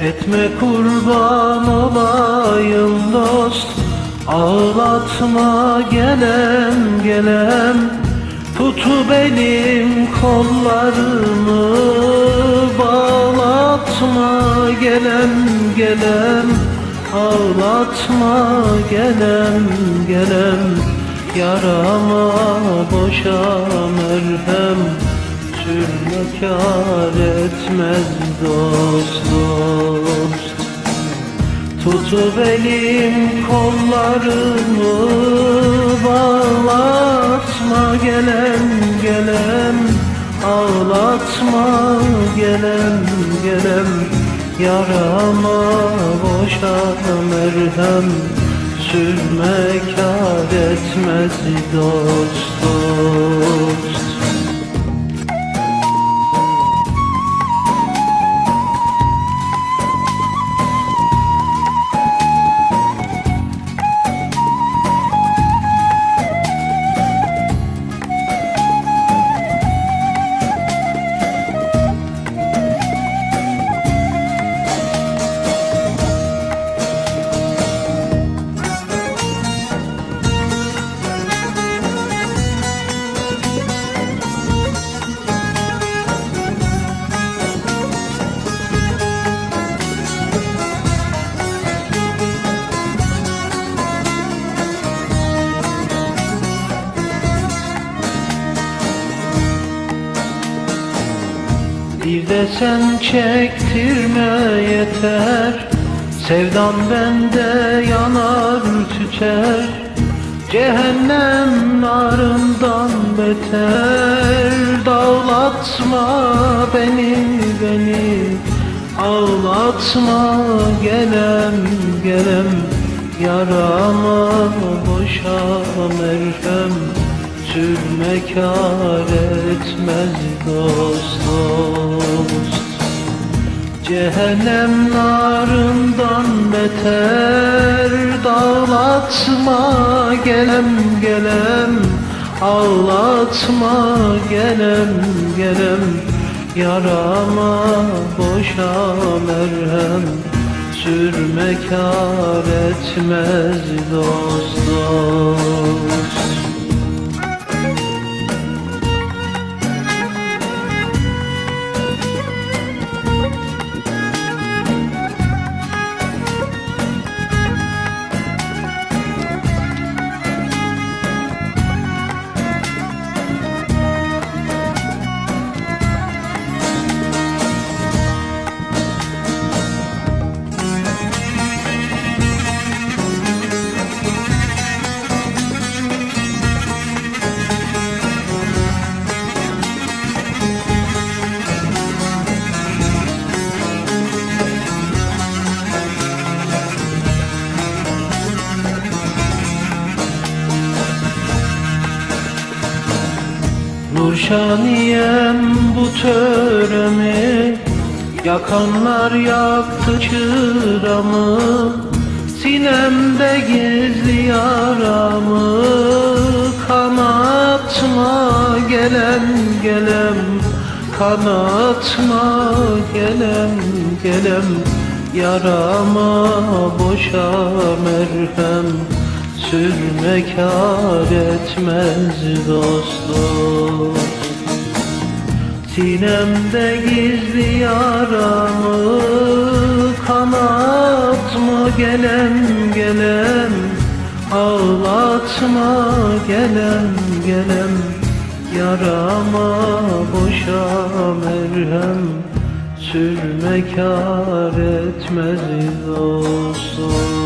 Etme kurban olayım dost Ağlatma gelem gelem Tutu benim kollarımı Bağlatma gelem gelem Ağlatma gelem gelem Yarama boşa merhem Sürme kâr etmez dost dost. Tutup elim kollarımı Bağlatma gelem gelem Ağlatma gelem gelem Yarama boşa merhem. Sürme kâr etmez dost dost Bir de sen çektirme yeter. Sevdan bende yanar tüter Cehennem narından beter. Dağlatma beni beni. Ağlatma gelem gelem. Yarama boşa merhem Sürme kâr etmez dost dost. Cehennem narından beter Dağlatma gelem gelem. Ağlatma gelem gelem. Yarama boşa merhem. Sürme kâr etmez dost dost Nurşaniyem bu töremi Yakanlar yaktı çıramı. Sinemde gizli yaramı. Kanatma gelem gelem. Kanatma gelem gelem. Yarama boşa merhem Sürme kâr etmez dost dost Sinemde gizli yaramı Kanatma gelem gelem? Ağlatma gelem gelem. Yarama boşa merhem. Sürme kâr etmez dost dost